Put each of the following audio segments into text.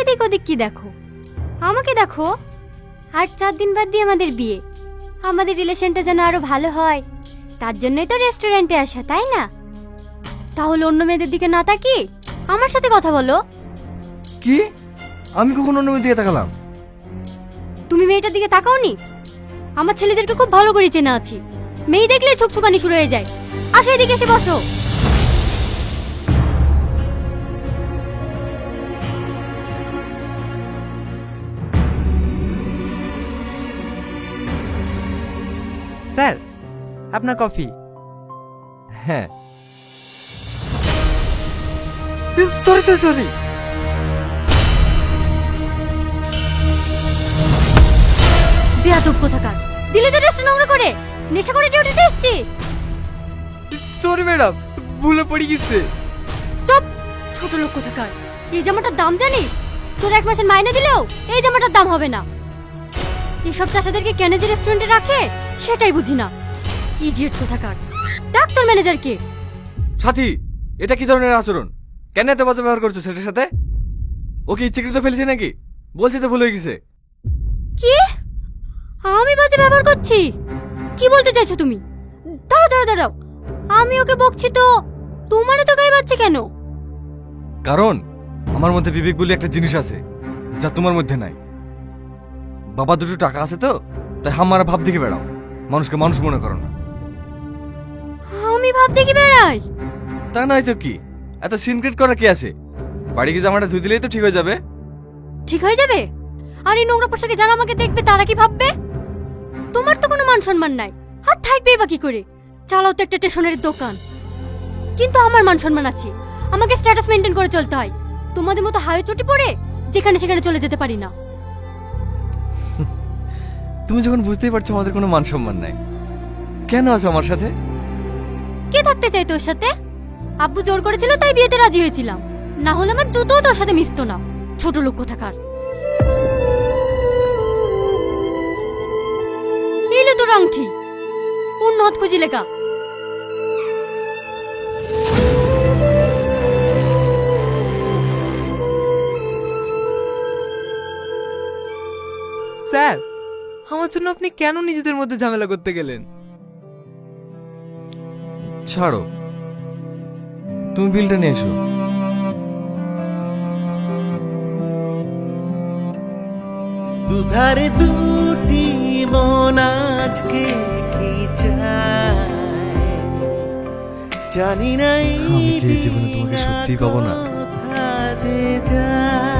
এদিক ওদিক কি দেখো? আমাকে দেখো। আর চার দিন বাদ দিয়ে আমাদের বিয়ে। আমাদের রিলেশনটা যেন আরও ভালো হয়। তার জন্যই তো রেস্টুরেন্টে আসা তাই না? তাহলে অন্য মেয়েদের দিকে না তাকি আমার সাথে কথা বলো। কি? আমি কখন অন্য মেয়ের দিকে তাকালাম? তুমি মেয়েটার দিকে তাকাওনি? আমার ছেলেদেরকে খুব ভালো করে চেনা আছি। মেয়ে দেখলে ছুকছুকানি শুরু হয়ে যায়। আসো এদিকে এসে বসো। স্যার আপনার কফি। হ্যাঁ। Sorry sorry sorry. বেয়াদব কোথাকার। দিলে তো ড্রেসটা নোংরা করে। নেশা করে ডিউটিতে এসছি। সরি ম্যাডাম ভুলে পড়ে গেছে। চুপ! ছোট লোক কোথাকার। এই জামাটার দাম জানিস? তোর এক মাসের মাইনে দিলেও এই জামাটার দাম হবে না। এসব চাষাদেরকে কেন যে রেস্টুরেন্টে রাখে সেটাই বুঝি না। ইডিয়েট কোথাকার। ডাক তোর ম্যানেজারকে সাথী এটা কি ধরনের আচরণ? কেন এত বাজে ব্যবহার করছ সেটার সাথে? ওকে ইচ্ছেকৃত ফেলেছে নাকি? বলছি তো ভুল হয়ে গেছে। কি? আমি বাজে ব্যবহার করছি? কি বলতে চাইছো তুমি? দাঁড়াও দাঁড়াও দাঁড়াও। আমি ওকে বকছি তো তোমার তো গায়ে বাজছে কেন? কারণ আমার মধ্যে বিবেক বলে একটা জিনিস আছে যা তোমার মধ্যে নাই। বাবা দুটো টাকা আছে তো তাই হামারা ভাব দেখে বেড়াও। মানুষকে মানুষ মনে করো না। আমি ভাব দেখি বেড়াই? তা নয় তো কি? এত সিনক্রেট করা কি আছে? বাড়ি গিয়ে জামাটা ধুই দিলেই তো ঠিক হয়ে যাবে। ঠিক হয়ে যাবে? আর এই নোংরা পোশাকে যারা আমাকে দেখবে তারা কি ভাববে? তোমার তো কোনো মান সম্মান নাই। আর থাকবেই বা কি করে? চালাও তো একটা স্টেশনের দোকান। কিন্তু আমার মান সম্মান আছে। আমাকে স্ট্যাটাস মেনটেন করে চলতে হয়। তোমাদের মতো হাই চটি পড়ে যেখানে সেখানে চলে যেতে পারি না। তুমি যখন বুঝতেই পারছ আমাদের কোনো মান সম্মান নাই, কেন আছো আমার সাথে? কে থাকতে চাই তোর সাথে? আব্বু জোর করেছিল, তাই বিয়েতে রাজি হয়েছিলাম। না হলে আমার জুতো তোর সাথে মিশতো না। ছোট লোক কোথাকার। এলো তোর আংটি। অন্য হাত খুঁজি লেখা আমার জন্য আপনি কেন নিজেদের মধ্যে ঝামেলা করতে গেলেন? ছাড়ো। তুমি বিলটা নিয়ে এসো। দুধারে দুটি মন আজকে কি চায়? জানি না এই আমি কি জীবনে তোমাকে সত্যিই পাবো না? যে যায়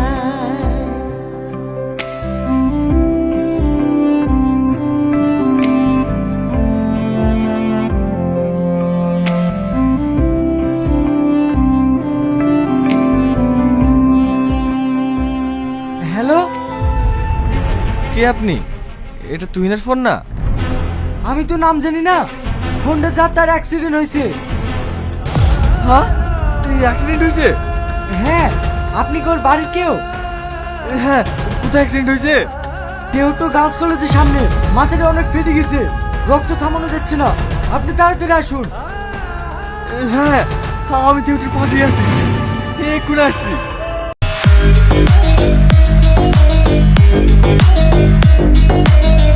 কে আপনি? এটা তুহিনের ফোন না? আমি তো নাম জানি না। ফোনটা যার তার অ্যাক্সিডেন্ট হয়েছে। হ্যাঁ? তুই অ্যাক্সিডেন্ট হয়েছে? হ্যাঁ আপনি কি ওর বাড়ির কেউ? হ্যাঁ কোথায় অ্যাক্সিডেন্ট হয়েছে? কেউ তো গার্লস কলেজের সামনে মাথাটা অনেক ফেটে গেছে রক্ত থামানো যাচ্ছে না। আপনি তাড়াতাড়ি আসুন। হ্যাঁ আমি থিয়েটার পাশেই আছি। এক্ষুনি আসছি। Thank you.